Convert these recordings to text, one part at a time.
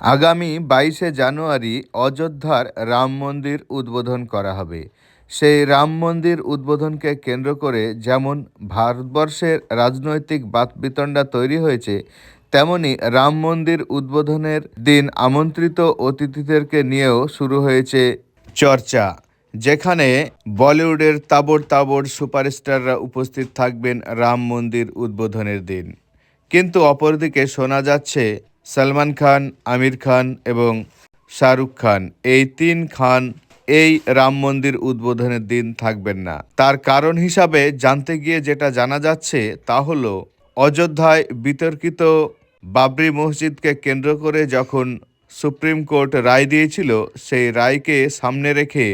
আগামী বাইশে জানুয়ারি অযোধ্যার রাম মন্দির উদ্বোধন করা হবে। সেই রাম মন্দির উদ্বোধনকে কেন্দ্র করে যেমন ভারতবর্ষের রাজনৈতিক বাতবিতণ্ডা তৈরি হয়েছে, তেমনি রাম মন্দির উদ্বোধনের দিন আমন্ত্রিত অতিথিদেরকে নিয়েও শুরু হয়েছে চর্চা, যেখানে বলিউডের তাবড় তাবড় সুপারস্টাররা উপস্থিত থাকবেন রাম মন্দির উদ্বোধনের দিন। কিন্তু অপরদিকে শোনা যাচ্ছে সলমান খান, আমির খান এবং শাহরুখ খান। এই তিন খান এই রাম মন্দির উদ্বোধনের দিন থাকবেন না। তার কারণ হিসাবে জানতে গিয়ে যেটা জানা যাচ্ছে তা হলো, অযোধ্যায় বিতর্কিত বাবরি মসজিদকে কেন্দ্র করে যখন সুপ্রিম কোর্ট রায় দিয়েছিল, সেই রায়কে সামনে রেখে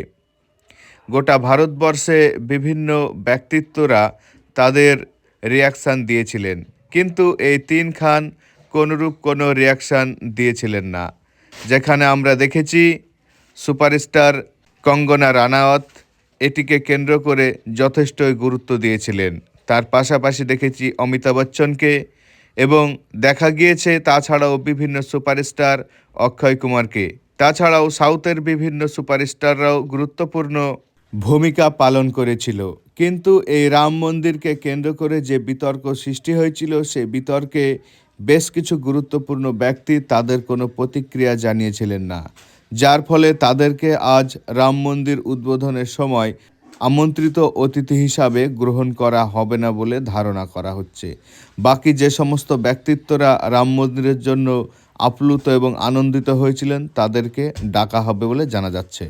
গোটা ভারতবর্ষে বিভিন্ন ব্যক্তিত্বরা তাদের রিয়াকশান দিয়েছিলেন। কিন্তু এই তিন খান কোনরূপ কোনো রিয়াকশান দিয়েছিলেন না। যেখানে আমরা দেখেছি সুপারস্টার কঙ্গনা রানাওয়াত এটিকে কেন্দ্র করে যথেষ্টই গুরুত্ব দিয়েছিলেন। তার পাশাপাশি দেখেছি অমিতাভ বচ্চনকে এবং দেখা গিয়েছে তাছাড়াও বিভিন্ন সুপারস্টার অক্ষয় কুমারকে। তাছাড়াও সাউথের বিভিন্ন সুপারস্টাররাও গুরুত্বপূর্ণ ভূমিকা পালন করেছিল। কিন্তু এই রাম মন্দিরকে কেন্দ্র করে যে বিতর্ক সৃষ্টি হয়েছিল, সে বিতর্কে বেশ কিছু গুরুত্বপূর্ণ ব্যক্তি তাদের কোনো প্রতিক্রিয়া জানিয়েছিলেন না, যার ফলে তাদেরকে আজ রাম মন্দির উদ্বোধনের সময় আমন্ত্রিত অতিথি হিসাবে গ্রহণ করা হবে না বলে ধারণা করা হচ্ছে। বাকি যে সমস্ত ব্যক্তিত্বরা রাম মন্দিরের জন্য আপ্লুত এবং আনন্দিত হয়েছিলেন, তাদেরকে ডাকা হবে বলে জানা যাচ্ছে।